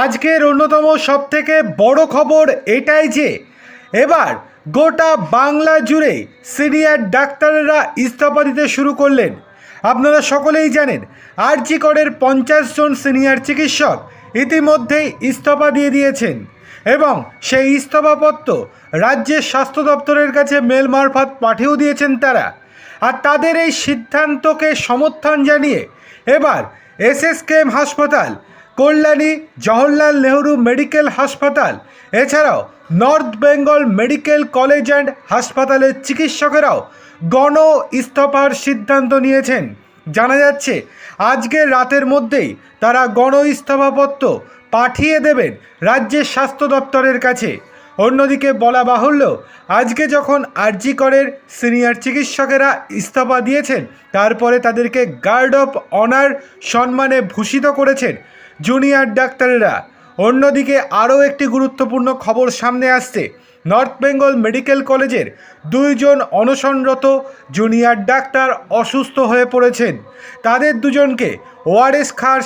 আজকের অন্যতম সবথেকে বড় খবর এটাই যে, এবার গোটা বাংলা জুড়ে সিনিয়র ডাক্তাররা ইস্তফা দিতে শুরু করলেন। আপনারা সকলেই জানেন, আরজি করের পঞ্চাশ জন সিনিয়র চিকিৎসক ইতিমধ্যেই ইস্তফা দিয়ে দিয়েছেন এবং সেই ইস্তফাপত্র রাজ্যের স্বাস্থ্য দপ্তরের কাছে মেল মারফত পাঠিয়েও দিয়েছেন তারা। আর তাদের এই সিদ্ধান্তকে সমর্থন জানিয়ে এবার এস এস এসএসকেএম হাসপাতাল কল্যাণী জওহরলাল নেহরু মেডিকেল হাসপাতাল। এছাড়াও North Bengal Medical College and হাসপাতালের চিকিৎসকেরাও গণ ইস্তফার সিদ্ধান্ত নিয়েছেন। জানা যাচ্ছে, আজকের রাতের মধ্যেই তারা গণ ইস্তফাপত্র পাঠিয়ে দেবেন রাজ্যের স্বাস্থ্য দপ্তরের কাছে। অন্যদিকে বলা বাহুল্য, আজকে যখন আরজি করের সিনিয়র চিকিৎসকেরা ইস্তফা দিয়েছেন, তারপরে তাদেরকে গার্ড অফ অনার সম্মানে ভূষিত করেছেন জুনিয়র ডাক্তারেরা। অন্যদিকে আরও একটি গুরুত্বপূর্ণ খবর সামনে আসছে। নর্থ বেঙ্গল মেডিকেল কলেজের দুইজন অনশনরত জুনিয়র ডাক্তার অসুস্থ হয়ে পড়েছেন। তাদের দুজনকে ওআরএস খাওয়ার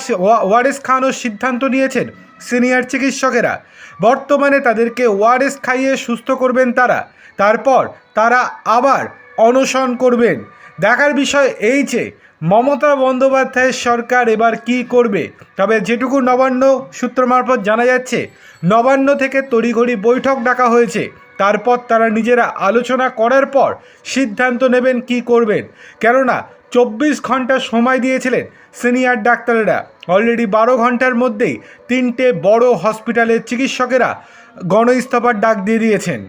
ওআরএস খাওয়ানোর সিদ্ধান্ত নিয়েছেন সিনিয়র চিকিৎসকেরা। বর্তমানে তাদেরকে ওআরএস খাইয়ে সুস্থ করবেন তারা। তারপর তারা আবার অনশন করবেন। দেখার বিষয় এই যে, মমতা বন্দ্যোপাধ্যায়ের সরকার এবার কি করবে? তবে যেটুকু নবান্ন সূত্র মারফত জানা যাচ্ছে, নবান্ন থেকে তড়িঘড়ি বৈঠক ডাকা হয়েছে। তারপর তারা নিজেরা আলোচনা করার পর সিদ্ধান্ত নেবেন কি করবেন। কেননা, চব্বিশ ঘণ্টা সময় দিয়েছিলেন সিনিয়র ডাক্তারেরা। অলরেডি বারো ঘণ্টার মধ্যেই তিনটে বড় হসপিটালের চিকিৎসকেরা গণইস্তফার ডাক দিয়ে দিয়েছেন।